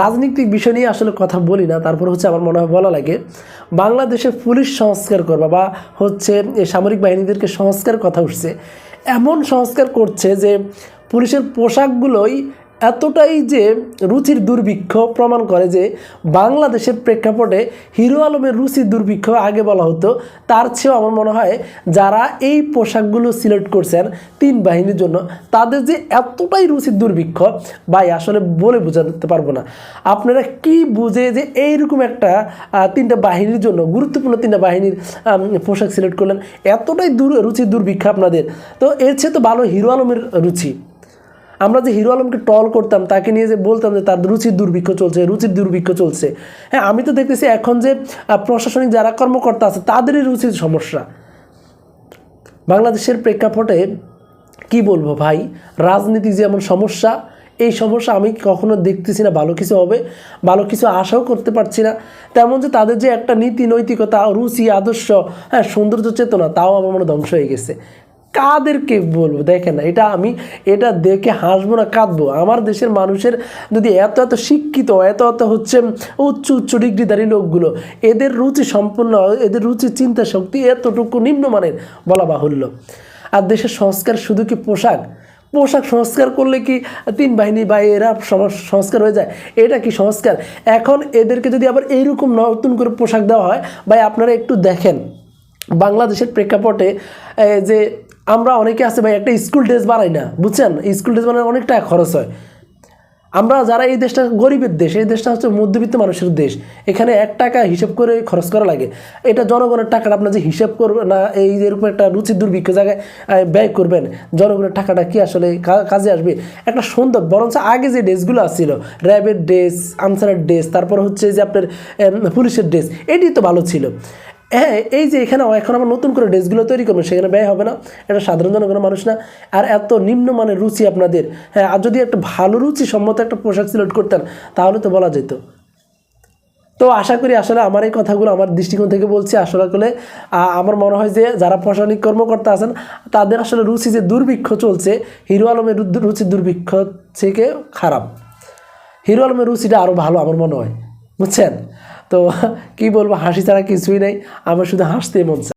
রাজনৈতিক বিষয় নিয়ে আসলে কথা বলি না, তারপর হচ্ছে আমার মনে হয় বলা লাগে, বাংলাদেশে পুলিশ সংস্কার করবা বা হচ্ছে সামরিক বাহিনীদেরকে সংস্কার কথা উঠছে, এমন সংস্কার করছে যে পুলিশের পোশাকগুলোই এতটাই যে রুচির দুর্ভিক্ষ প্রমাণ করে যে বাংলাদেশের প্রেক্ষাপটে হিরো আলমের রুচির দুর্ভিক্ষ আগে বলা হতো, তার চেয়েও আমার মনে হয় যারা এই পোশাকগুলো সিলেক্ট করছেন তিন বাহিনীর জন্য, তাদের যে এতটাই রুচির দুর্ভিক্ষ, ভাই, আসলে বলে বোঝাতে পারব না। আপনারা কি বুঝে যে এইরকম একটা তিনটা বাহিনীর জন্য, গুরুত্বপূর্ণ তিনটা বাহিনীর পোশাক সিলেক্ট করলেন, এতটাই দূর, রুচির দুর্ভিক্ষ আপনাদের। তো এর চেয়ে তো ভালো হিরো আলমের রুচি। আমরা যে হিরো আলমকে টল করতাম, তাকে নিয়ে যে বলতাম যে তার রুচির দুর্ভিক্ষ চলছে, রুচির দুর্ভিক্ষ চলছে। হ্যাঁ আমি তো দেখতেছি এখন যে প্রশাসনিক যারা কর্মকর্তা আছে, তাদেরই রুচির সমস্যা। বাংলাদেশের প্রেক্ষাপটে কি বলব ভাই? রাজনীতি যেমন সমস্যা, এই সমস্যা আমি কখনো দেখতেছি না, ভালো কিছু হবে, ভালো কিছু আশাও করতে পারছি না। তেমন যে তাদের যে একটা নীতি নৈতিকতা রুচি, আদর্শ হ্যাঁ সৌন্দর্য, চেতনা, তাও আমার মনে ধ্বংস হয়ে গেছে। কাদেরকে বলব? দেখেন না, এটা আমি, এটা দেখে হাসবো না, কাঁদবো। আমার দেশের মানুষের যদি এত এত শিক্ষিত, এত এত হচ্ছে উচ্চ উচ্চ ডিগ্রিধারী লোকগুলো, এদের রুচি সম্পূর্ণ এদের রুচি চিন্তা শক্তি এতটুকু নিম্নমানের বলা বাহুল্য। আর দেশের সংস্কার শুধু কি পোশাক? পোশাক সংস্কার করলে কি তিন বাহিনী বা এরা সংস্কার হয়ে যায়? এটা কি সংস্কার? এখন এদেরকে যদি আবার এইরকম নতুন করে পোশাক দেওয়া হয়, ভাই আপনারা একটু দেখেন, বাংলাদেশের প্রেক্ষাপটে যে আমরা অনেকে আছে ভাই, একটা স্কুল ড্রেস বানাই না, বুঝছেন? স্কুল ড্রেস বানানোর অনেক টাকা খরচ হয়। আমরা যারা এই দেশটা গরিবের দেশ, এই দেশটা হচ্ছে মধ্যবিত্ত মানুষের দেশ, এখানে এক টাকা হিসেব করে খরচ করা লাগে। এটা জনগণের টাকাটা আপনার যে হিসেব করবে না, এই এরকম একটা রুচি দুর্ভিক্ষ জায়গায় ব্যয় করবেন, জনগণের টাকাটা কি আসলে কাজে আসবে? একটা সুন্দর, বরঞ্চ আগে যে ড্রেসগুলো আসছিল র্যাবের ড্রেস আনসারের ড্রেস তারপর হচ্ছে যে আপনার পুলিশের ড্রেস এটি তো ভালো ছিল। হ্যাঁ এই যে এখানে এখন আবার নতুন করে ড্রেসগুলো তৈরি করবেন, সেখানে ব্যয় হবে না। এটা সাধারণ জনগণের মানুষ না। আর এত নিম্নমানের রুচি আপনাদের হ্যাঁ আর যদি একটা ভালো রুচি সম্মত একটা পোশাক সিলেক্ট করতেন, তাহলে তো বলা যেত। তো আশা করি আসলে আমার এই কথাগুলো আমার দৃষ্টিকোণ থেকে বলছি, আসলে করে আ- আমার মনে হয় যে যারা প্রশাসনিক কর্মকর্তা আছেন, তাদের আসলে রুচি যে দুর্ভিক্ষ চলছে, হিরো আলমের রুচি দুর্ভিক্ষ থেকে খারাপ। হিরো আলমের রুচিটা আরও ভালো আমার মনে হয়। বুঝছেন? তো কি বলব হাসি ছাড়া কিছুই নাই আমার শুধু হাসতে মন